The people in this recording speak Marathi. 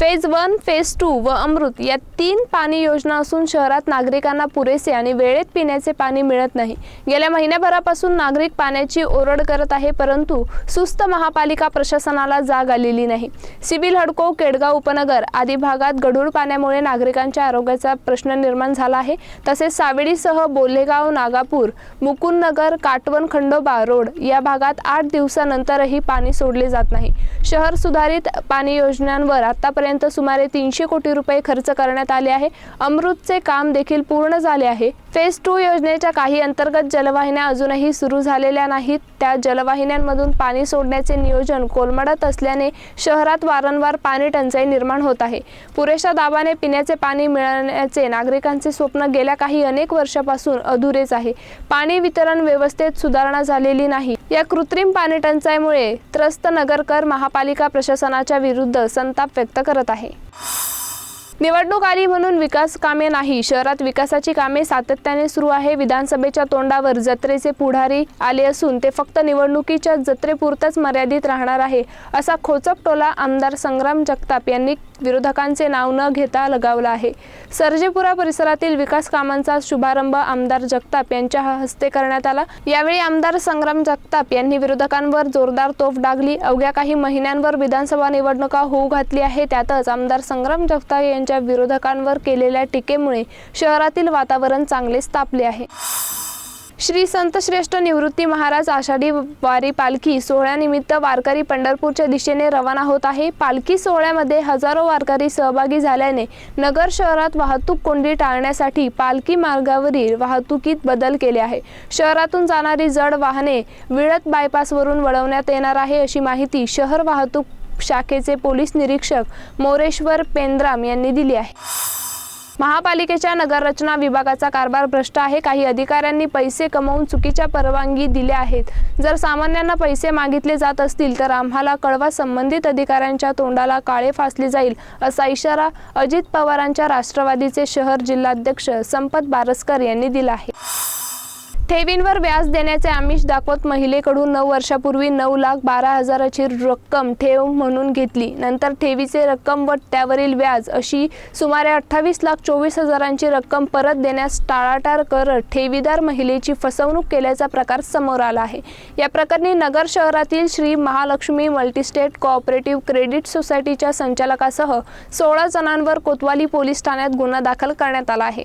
फेज वन फेज टू व अमृत या तीन पाणी योजना असून शहरात नागरिकांना पुरेसे आणि वेळेत पिण्याचे पाणी मिळत नाही. गेल्या महिन्याभरापासून नागरिक पाण्याची ओरड करत आहे परंतु सुस्त महापालिका प्रशासनाला जाग आलेली नाही. सिव्हिल हडको केडगाव उपनगर आदी भागात गढूळ पाण्यामुळे नागरिकांच्या आरोग्याचा प्रश्न निर्माण झाला आहे. तसेच सावेडीसह बोलेगाव नागापूर मुकुंदनगर काटवन खंडोबा रोड या भागात आठ दिवसानंतरही पाणी सोडले जात नाही. शहर सुधारित पाणी योजनांवर आतापर्यंत सुमारे तीनशे कोटी रुपये खर्च करण्यात आले आहे. अमृतचे काम देखील पूर्ण झाले आहे. फेज टू योजनेच्या काही अंतर्गत जलवाहिन्या अजूनही सुरू झालेल्या नाहीत. त्या जलवाहिन्यांमधून पाणी सोडण्याचे नियोजन कोलमडत असल्याने शहरात वारंवार पाणी टंचाई निर्माण होत आहे. पुरेशा दाबाने पिण्याचे पाणी मिळण्याचे नागरिकांचे स्वप्न गेल्या काही अनेक वर्षापासून अधुरेच आहे. पाणी वितरण व्यवस्थेत सुधारणा झालेली नाही. या कृत्रिम पाणी टंचाईमुळे त्रस्त नगरकर महापालिका प्रशासनाच्या विरुद्ध संताप व्यक्त करत आहे. निवडणूक आली म्हणून विकास कामे नाही. शहरात विकासाची कामे सातत्याने सुरू आहे. विधानसभेच्या तोंडावर जत्रेचे पुढारी आले असून ते फक्त निवडणुकीच्या जत्रेपुरतच मर्यादित राहणार आहे असा खोचक टोला आमदार संग्राम जगताप यांनी विरोधकांचे नाव न घेता लगावला आहे. सर्जेपुरा परिसरातील विकास कामांचा शुभारंभ आमदार जगताप यांच्या हस्ते करण्यात आला. यावेळी आमदार संग्राम जगताप यांनी विरोधकांवर जोरदार तोफ डागली. अवघ्या काही महिन्यांवर विधानसभा निवडणुका होऊ घातली आहे. त्यातच आमदार संग्राम जगताप यांच्या विरोधकांवर केलेल्या टीकेमुळे शहरातील वातावरण चांगलेच तापले आहे. श्री संत श्रेष्ठ निवृत्ती महाराज आषाढी वारी पालखी सोहळ्यानिमित्त वारकरी पंढरपूरच्या दिशेने रवाना होत आहे. पालखी सोहळ्यामध्ये हजारो वारकरी सहभागी झाल्याने नगर शहरात वाहतूक कोंडी टाळण्यासाठी पालखी मार्गावरील वाहतुकीत बदल केले आहे. शहरातून जाणारी जड वाहने विळत बायपासवरून वळवण्यात येणार आहे अशी माहिती शहर वाहतूक शाखेचे पोलीस निरीक्षक मोरेश्वर पेंद्राम यांनी दिली आहे. महापालिकेच्या नगररचना विभागाचा कारभार भ्रष्ट आहे. काही अधिकाऱ्यांनी पैसे कमवून चुकीच्या परवानगी दिल्या आहेत. जर सामान्यांना पैसे मागितले जात असतील तर आम्हाला कळवा संबंधित अधिकाऱ्यांच्या तोंडाला काळे फासले जाईल असा इशारा अजित पवारांच्या राष्ट्रवादीचे शहर जिल्हाध्यक्ष संपत बारसकर यांनी दिला आहे. ठेवींवर व्याज देण्याचे आमिष दाखवत महिलेकडून नऊ वर्षापूर्वी नऊ लाख बारा हजाराची रक्कम ठेव म्हणून घेतली. नंतर ठेवीचे रक्कम व त्यावरील व्याज अशी सुमारे अठ्ठावीस लाख चोवीस हजारांची रक्कम परत देण्यास टाळाटाळ करत ठेवीदार महिलेची फसवणूक केल्याचा प्रकार समोर आला आहे. या प्रकरणी नगर शहरातील Shri Mahalakshmi multistate cooperative credit सोसायटीच्या संचालकासह सोळा जणांवर कोतवाली पोलीस ठाण्यात गुन्हा दाखल करण्यात आला आहे.